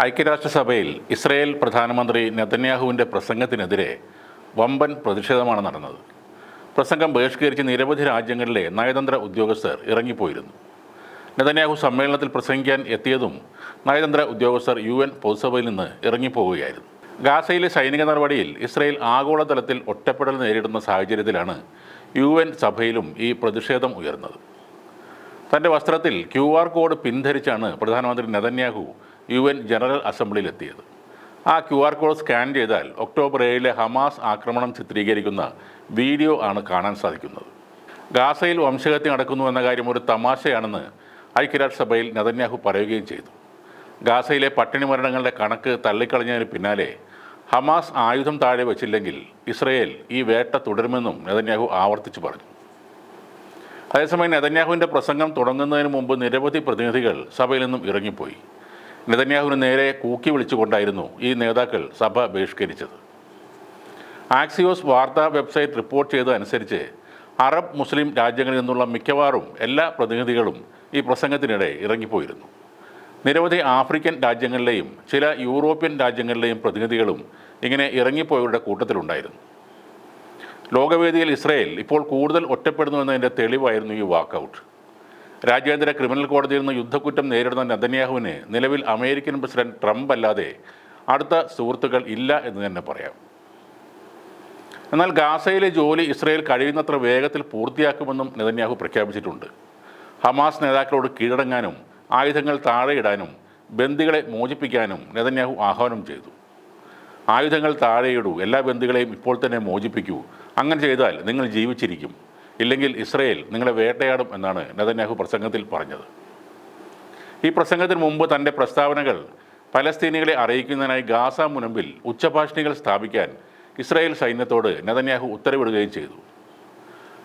ഐക്യരാഷ്ട്രസഭയിൽ ഇസ്രയേൽ പ്രധാനമന്ത്രി നെതന്യാഹുവിന്റെ പ്രസംഗത്തിനെതിരെ വമ്പൻ പ്രതിഷേധമാണ് നടന്നത്. പ്രസംഗം ബഹിഷ്കരിച്ച് നിരവധി രാജ്യങ്ങളിലെ നയതന്ത്ര ഉദ്യോഗസ്ഥർ ഇറങ്ങിപ്പോയിരുന്നു. നെതന്യാഹു സമ്മേളനത്തിൽ പ്രസംഗിക്കാൻ എത്തിയതും നയതന്ത്ര ഉദ്യോഗസ്ഥർ യു എൻ പൊതുസഭയിൽ നിന്ന് ഇറങ്ങിപ്പോവുകയായിരുന്നു. ഗാസയിലെ സൈനിക നടപടിയിൽ ഇസ്രയേൽ ആഗോളതലത്തിൽ ഒറ്റപ്പെടൽ നേരിടുന്ന സാഹചര്യത്തിലാണ് യു എൻ സഭയിലും ഈ പ്രതിഷേധം ഉയർന്നത്. തന്റെ വസ്ത്രത്തിൽ ക്യു ആർ കോഡ് പിൻധരിച്ചാണ് പ്രധാനമന്ത്രി നെതന്യാഹു യു എൻ ജനറൽ അസംബ്ലിയിലെത്തിയത്. ആ ക്യു ആർ കോഡ് സ്കാൻ ചെയ്താൽ ഒക്ടോബർ ഏഴിലെ ഹമാസ് ആക്രമണം ചിത്രീകരിക്കുന്ന വീഡിയോ ആണ് കാണാൻ സാധിക്കുന്നത്. ഗാസയിൽ വംശഹത്യ നടക്കുന്നു എന്ന കാര്യം ഒരു തമാശയാണെന്ന് ഐക്യരാഷ്ട്രസഭയിൽ നെതന്യാഹു പറയുകയും ചെയ്തു. ഗാസയിലെ പട്ടിണി മരണങ്ങളുടെ കണക്ക് തള്ളിക്കളഞ്ഞതിന് പിന്നാലെ ഹമാസ് ആയുധം താഴെ വച്ചില്ലെങ്കിൽ ഇസ്രയേൽ ഈ വേട്ട തുടരുമെന്നും നെതന്യാഹു ആവർത്തിച്ചു പറഞ്ഞു. അതേസമയം നെതന്യാഹുവിന്റെ പ്രസംഗം തുടങ്ങുന്നതിന് മുമ്പ് നിരവധി പ്രതിനിധികൾ സഭയിൽ നിന്നും ഇറങ്ങിപ്പോയി. നെതന്യാഹുവിന് നേരെ കൂക്കി വിളിച്ചുകൊണ്ടായിരുന്നു ഈ നേതാക്കൾ സഭ ബഹിഷ്കരിച്ചത്. ആക്സിയോസ് വാർത്താ വെബ്സൈറ്റ് റിപ്പോർട്ട് ചെയ്ത അനുസരിച്ച് അറബ് മുസ്ലിം രാജ്യങ്ങളിൽ നിന്നുള്ള മിക്കവാറും എല്ലാ പ്രതിനിധികളും ഈ പ്രസംഗത്തിനിടെ ഇറങ്ങിപ്പോയിരുന്നു. നിരവധി ആഫ്രിക്കൻ രാജ്യങ്ങളിലെയും ചില യൂറോപ്യൻ രാജ്യങ്ങളിലെയും പ്രതിനിധികളും ഇങ്ങനെ ഇറങ്ങിപ്പോയവരുടെ കൂട്ടത്തിലുണ്ടായിരുന്നു. ലോകവേദിയിൽ ഇസ്രയേൽ ഇപ്പോൾ കൂടുതൽ ഒറ്റപ്പെടുന്നു എന്നതിന്റെ തെളിവായിരുന്നു ഈ വാക്കൗട്ട്. രാജ്യാന്തര ക്രിമിനൽ കോടതിയിൽ നിന്ന് യുദ്ധക്കുറ്റം നേരിടുന്ന നെതന്യാഹുവിന് നിലവിൽ അമേരിക്കൻ പ്രസിഡന്റ് ട്രംപ് അല്ലാതെ അടുത്ത സുഹൃത്തുക്കൾ ഇല്ല എന്ന് തന്നെ പറയാം. എന്നാൽ ഗാസയിലെ ജോലി ഇസ്രയേൽ കഴിയുന്നത്ര വേഗത്തിൽ പൂർത്തിയാക്കുമെന്നും നെതന്യാഹു പ്രഖ്യാപിച്ചിട്ടുണ്ട്. ഹമാസ് നേതാക്കളോട് കീഴടങ്ങാനും ആയുധങ്ങൾ താഴെയിടാനും ബന്ദികളെ മോചിപ്പിക്കാനും നെതന്യാഹു ആഹ്വാനം ചെയ്തു. ആയുധങ്ങൾ താഴെയിടൂ എല്ലാ ബന്ദികളെയും ഇപ്പോൾ തന്നെ മോചിപ്പിക്കൂ അങ്ങനെ ചെയ്താൽ നിങ്ങൾ ജീവിച്ചിരിക്കും. ഇല്ലെങ്കിൽ ഇസ്രയേൽ നിങ്ങളെ വേട്ടയാടും എന്നാണ് നെതന്യാഹു പ്രസംഗത്തിൽ പറഞ്ഞത്. ഈ പ്രസംഗത്തിന് മുമ്പ് തന്റെ പ്രസ്താവനകൾ പലസ്തീനികളെ അറിയിക്കുന്നതിനായി ഗാസ മുനമ്പിൽ ഉച്ചഭാഷിണികൾ സ്ഥാപിക്കാൻ ഇസ്രായേൽ സൈന്യത്തോട് നെതന്യാഹു ഉത്തരവിടുകയും ചെയ്തു.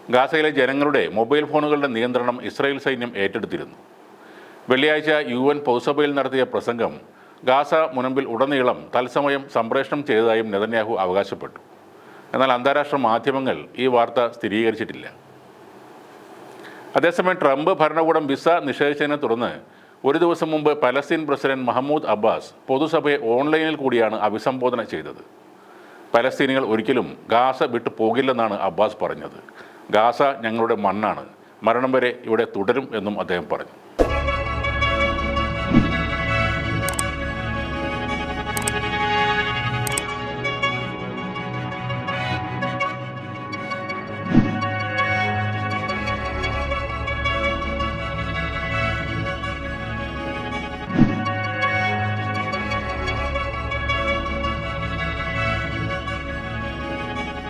ഗാസയിലെ ജനങ്ങളുടെ മൊബൈൽ ഫോണുകളുടെ നിയന്ത്രണം ഇസ്രായേൽ സൈന്യം ഏറ്റെടുത്തിരുന്നു. വെള്ളിയാഴ്ച യു എൻ പൊതുസഭയിൽ നടത്തിയ പ്രസംഗം ഗാസ മുനമ്പിൽ ഉടനീളം തത്സമയം സംപ്രേഷണം ചെയ്തതായും നെതന്യാഹു അവകാശപ്പെട്ടു. എന്നാൽ അന്താരാഷ്ട്ര മാധ്യമങ്ങൾ ഈ വാർത്ത സ്ഥിരീകരിച്ചിട്ടില്ല. അതേസമയം ട്രംപ് ഭരണകൂടം വിസ നിഷേധിച്ചതിനെ തുടർന്ന് ഒരു ദിവസം മുമ്പ് പലസ്തീൻ പ്രസിഡന്റ് മഹമ്മൂദ് അബ്ബാസ് പൊതുസഭയെ ഓൺലൈനിൽ കൂടിയാണ് അഭിസംബോധന ചെയ്തത്. പലസ്തീനികൾ ഒരിക്കലും ഗാസ വിട്ടു പോകില്ലെന്നാണ് അബ്ബാസ് പറഞ്ഞത്. ഗാസ ഞങ്ങളുടെ മണ്ണാണ്. മരണം വരെ ഇവിടെ തുടരും എന്നും അദ്ദേഹം പറഞ്ഞു.